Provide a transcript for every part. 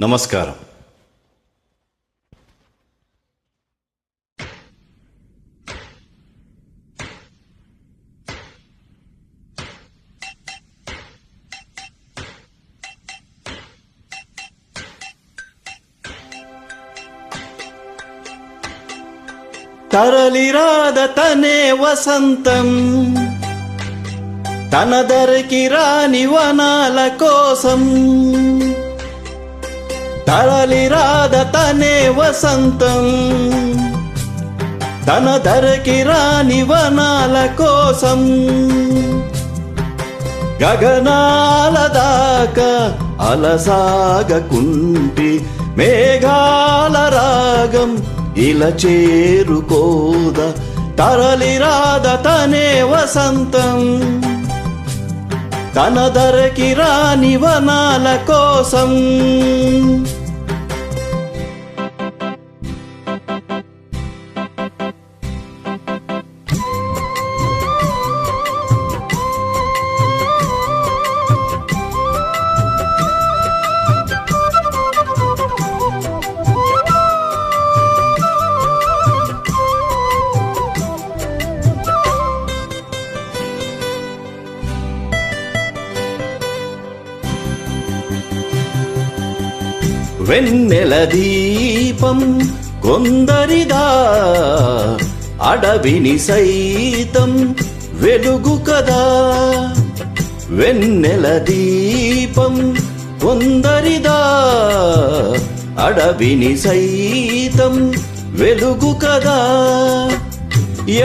నమస్కారం. తరలిరాద తనే వసంతం. తన దరికి రాని వనాల కోసం. తరలి తరలిరాద తనే వసంతం. తన ధరకి రాని వనాల కోసం గగనాల దాకా అలసాగకుంటి మేఘాల రాగం ఇలా చేరుకోద. తరలి తరలిరాద తనే వసంతం. తన ధరకి రాని వనాల కోసం వెన్నెల దీపం కొందరిగా అడవిని సైతం వెలుగు కదా. వెన్నెల దీపం కొందరిదా అడవిని సైతం వెలుగు కదా.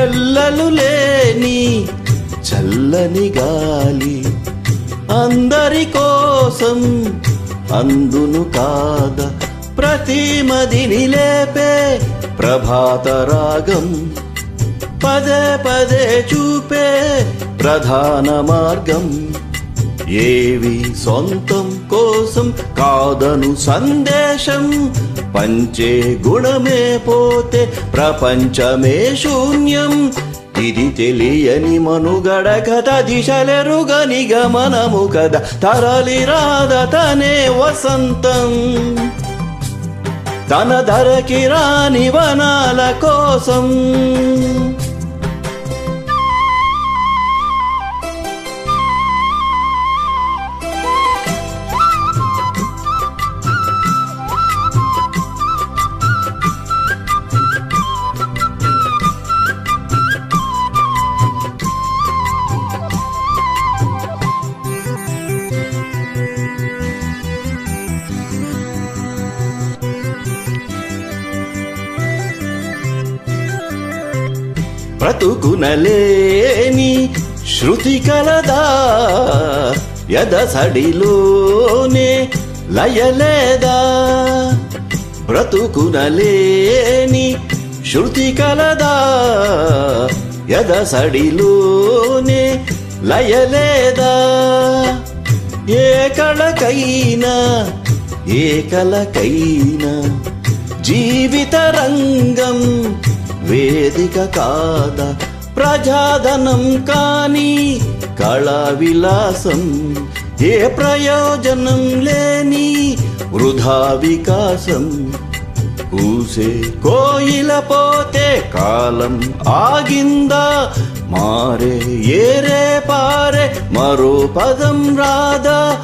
ఎల్లలు లేని చల్లని గాలి అందరి కోసం అందును కాద ప్రతిమది నిలేపే లేపే ప్రభాత రాగం పదే పదే చూపే ప్రధాన మార్గం. ఏవి సొంతం కోసం కాదను సందేశం పంచే గుణమే పోతే ప్రపంచమే శూన్యం. ఇది తెలియని మనుగడ కథ. దిశలెరుగని గమనము కదా తరలి రాద తనే వసంతం. తన ధరకి రాని వనాల కోసం బ్రతుకునలేని శృతి కలదా ఎదసడిలోనే లయలేదా? బ్రతుకునలేని శృతి కలదా ఎదసడిలోనే లయలేదా? ఏ కళకైనా ఏ కలకైనా జీవిత రంగం వేదిక కాద? ప్రజాధనం కాని కళా విలాసం. ఏ ప్రయోజనం లేని వృధా వికాసం. కూసే కోయిల పోతే కాలం ఆగిందా. మారే ఏరే పారే మరో పదం రాదా?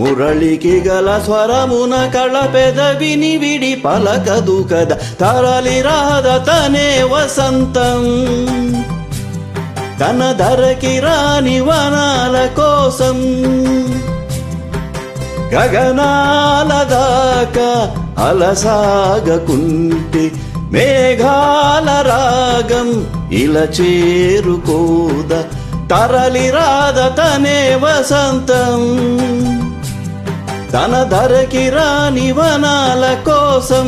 మురళికి గల స్వరమున కళ పెదవిని విడి పలకదు కదా తరలి రాద తనే వసంతం తన ధరకి రాని వనాల కోసం గగనాల దాకా అలసాగకుంటే మేఘాల రాగం ఇలా చేరుకోద తరలి రాద తనే వసంతం తన ధరకి రాని వనాల కోసం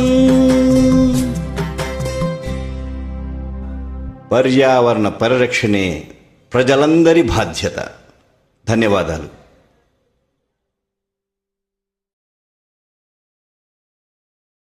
పర్యావరణ పరిరక్షణే ప్రజలందరి బాధ్యత. ధన్యవాదాలు.